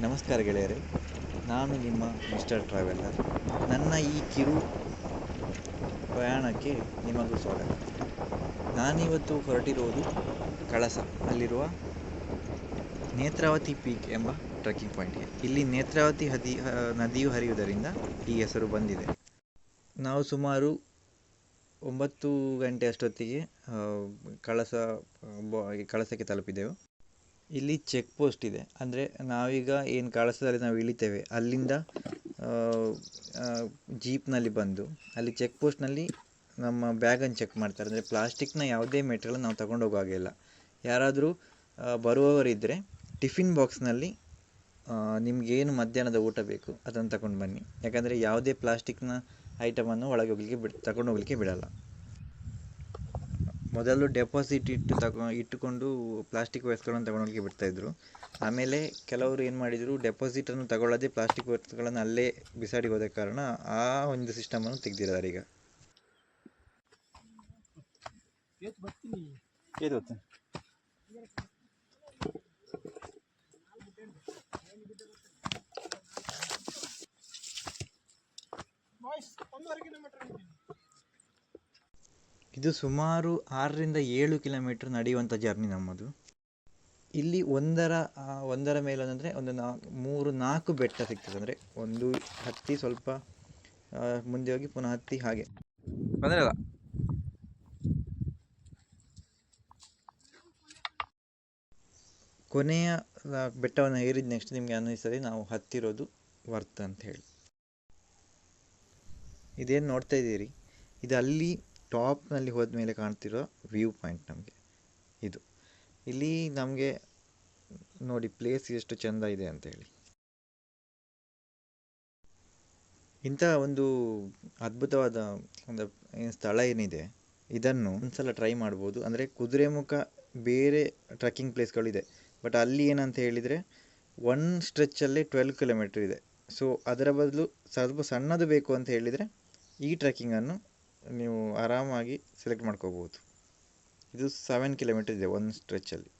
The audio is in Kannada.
ನಮಸ್ಕಾರ ಗೆಳೆಯರೇ, ನಾನು ನಿಮ್ಮ ಮಿಸ್ಟರ್ ಟ್ರಾವೆಲರ್ ನನ್ನ ಈ ಕಿರು ಪ್ರಯಾಣಕ್ಕೆ ನಿಮಗೂ ಸ್ವಾಗತ. ನಾನಿವತ್ತು ಹೊರಟಿರುವುದು ಕಳಸ, ಅಲ್ಲಿರುವ ನೇತ್ರಾವತಿ ಪೀಕ್ ಎಂಬ ಟ್ರೆಕ್ಕಿಂಗ್ ಪಾಯಿಂಟ್ಗೆ. ಇಲ್ಲಿ ನೇತ್ರಾವತಿ ಹದಿ ನದಿಯು ಹರಿಯುವುದರಿಂದ ಈ ಹೆಸರು ಬಂದಿದೆ. ನಾವು ಸುಮಾರು ಒಂಬತ್ತು ಗಂಟೆ ಅಷ್ಟೊತ್ತಿಗೆ ಕಳಸ, ಬೊ- ಕಳಸಕ್ಕೆ ತಲುಪಿದೆವು. ಇಲ್ಲಿ ಚೆಕ್ ಪೋಸ್ಟ್ ಇದೆ. ಅಂದರೆ ನಾವೀಗ ಏನು ಕಳಸದಲ್ಲಿ ನಾವು ಇಳಿತೇವೆ, ಅಲ್ಲಿಂದ ಜೀಪ್ನಲ್ಲಿ ಬಂದು, ಅಲ್ಲಿ ಚೆಕ್ ಪೋಸ್ಟ್ನಲ್ಲಿ ನಮ್ಮ ಬ್ಯಾಗನ್ನು ಚೆಕ್ ಮಾಡ್ತಾರೆ. ಅಂದರೆ ಪ್ಲಾಸ್ಟಿಕ್ನ ಯಾವುದೇ ಮೆಟೀರಿಯಲ್ ನಾವು ತಗೊಂಡು ಹೋಗೋ ಹಾಗಿಲ್ಲ ಯಾರಾದರೂ ಬರುವವರಿದ್ದರೆ ಟಿಫಿನ್ ಬಾಕ್ಸ್ನಲ್ಲಿ ನಿಮಗೇನು ಮಧ್ಯಾಹ್ನದ ಊಟ ಬೇಕು, ಅದನ್ನು ತಗೊಂಡು ಬನ್ನಿ. ಯಾಕಂದರೆ ಯಾವುದೇ ಪ್ಲಾಸ್ಟಿಕ್ನ ಐಟಮನ್ನು ಒಳಗೆ ಹೋಗ್ಲಿಕ್ಕೆ ಬಿಡ್, ತಗೊಂಡು ಹೋಗಲಿಕ್ಕೆ ಬಿಡಲ್ಲ. ಮೊದಲು ಡೆಪಾಸಿಟ್ ಇಟ್ಟು ತಗೊ ಇಟ್ಟುಕೊಂಡು ಪ್ಲಾಸ್ಟಿಕ್ ವಸ್ತುಗಳನ್ನು ತಗೊಂಡೋಗಿ ಬಿಡ್ತಾಯಿದ್ರು. ಆಮೇಲೆ ಕೆಲವರು ಏನು ಮಾಡಿದರು ಡೆಪಾಸಿಟನ್ನು ತಗೊಳ್ಳದೆ ಪ್ಲಾಸ್ಟಿಕ್ ವಸ್ತುಗಳನ್ನು ಅಲ್ಲೇ ಬಿಸಾಡಿ ಹೋದ ಕಾರಣ ಆ ಒಂದು ಸಿಸ್ಟಮನ್ನು ತೆಗೆದಿದ್ದಾರೆ ಈಗ. ಇದು ಸುಮಾರು ಆರರಿಂದ ಏಳು ಕಿಲೋಮೀಟರ್ ನಡೆಯುವಂಥ ಜರ್ನಿ ನಮ್ಮದು. ಇಲ್ಲಿ ಒಂದರ ಒಂದರ ಮೇಲೆ ಅಂದರೆ ಒಂದು ನಾ ಮೂರು ನಾಲ್ಕು ಬೆಟ್ಟ ಸಿಗ್ತದೆ. ಅಂದರೆ ಒಂದು ಹತ್ತಿ ಸ್ವಲ್ಪ ಮುಂದೆ ಹೋಗಿ ಪುನಃ ಹತ್ತಿ ಹಾಗೆ. ಬಂದ್ರಲ್ಲ ಕೊನೆಯ ಬೆಟ್ಟವನ್ನು ಏರಿದ ನೆಕ್ಸ್ಟ್ ನಿಮಗೆ ಅನ್ನಿಸ್ತದೆ ನಾವು ಹತ್ತಿರೋದು ವರ್ತ್ ಅಂತ ಹೇಳಿ. ಇದೇನು ನೋಡ್ತಾ ಇದ್ದೀರಿ? ಇದು ಅಲ್ಲಿ ಟಾಪ್ನಲ್ಲಿ ಹೋದ ಮೇಲೆ ಕಾಣ್ತಿರೋ ವ್ಯೂ ಪಾಯಿಂಟ್ ನಮಗೆ. ಇದು. ಇಲ್ಲಿ ನಮಗೆ ನೋಡಿ ಪ್ಲೇಸ್ ಎಷ್ಟು ಚೆಂದ ಇದೆ ಅಂತ ಹೇಳಿ. ಇಂಥ ಒಂದು ಅದ್ಭುತವಾದ ಒಂದು ಸ್ಥಳ ಏನಿದೆ, ಇದನ್ನು ಒಂದ್ಸಲ ಟ್ರೈ ಮಾಡ್ಬೋದು. ಅಂದರೆ ಕುದುರೆಮುಖ ಬೇರೆ ಟ್ರೆಕ್ಕಿಂಗ್ ಪ್ಲೇಸ್ಗಳಿದೆ ಬಟ್ ಅಲ್ಲಿ ಏನಂತ ಹೇಳಿದರೆ ಒನ್ ಸ್ಟ್ರೆಚ್ಚಲ್ಲಿ ಟ್ವೆಲ್ ಕಿಲೋಮೀಟ್ರ್ ಇದೆ. ಸೊ ಅದರ ಬದಲು ಸ್ವಲ್ಪ ಸಣ್ಣದು ಬೇಕು ಅಂತ ಹೇಳಿದರೆ ಈ ಟ್ರೆಕ್ಕಿಂಗನ್ನು ನೀವು ಆರಾಮಾಗಿ ಸೆಲೆಕ್ಟ್ ಮಾಡ್ಕೋಬೋದು. ಇದು ಸೆವೆನ್ ಕಿಲೋಮೀಟರ್ ಇದೆ ಒಂದು ಸ್ಟ್ರೆಚ್ಚಲ್ಲಿ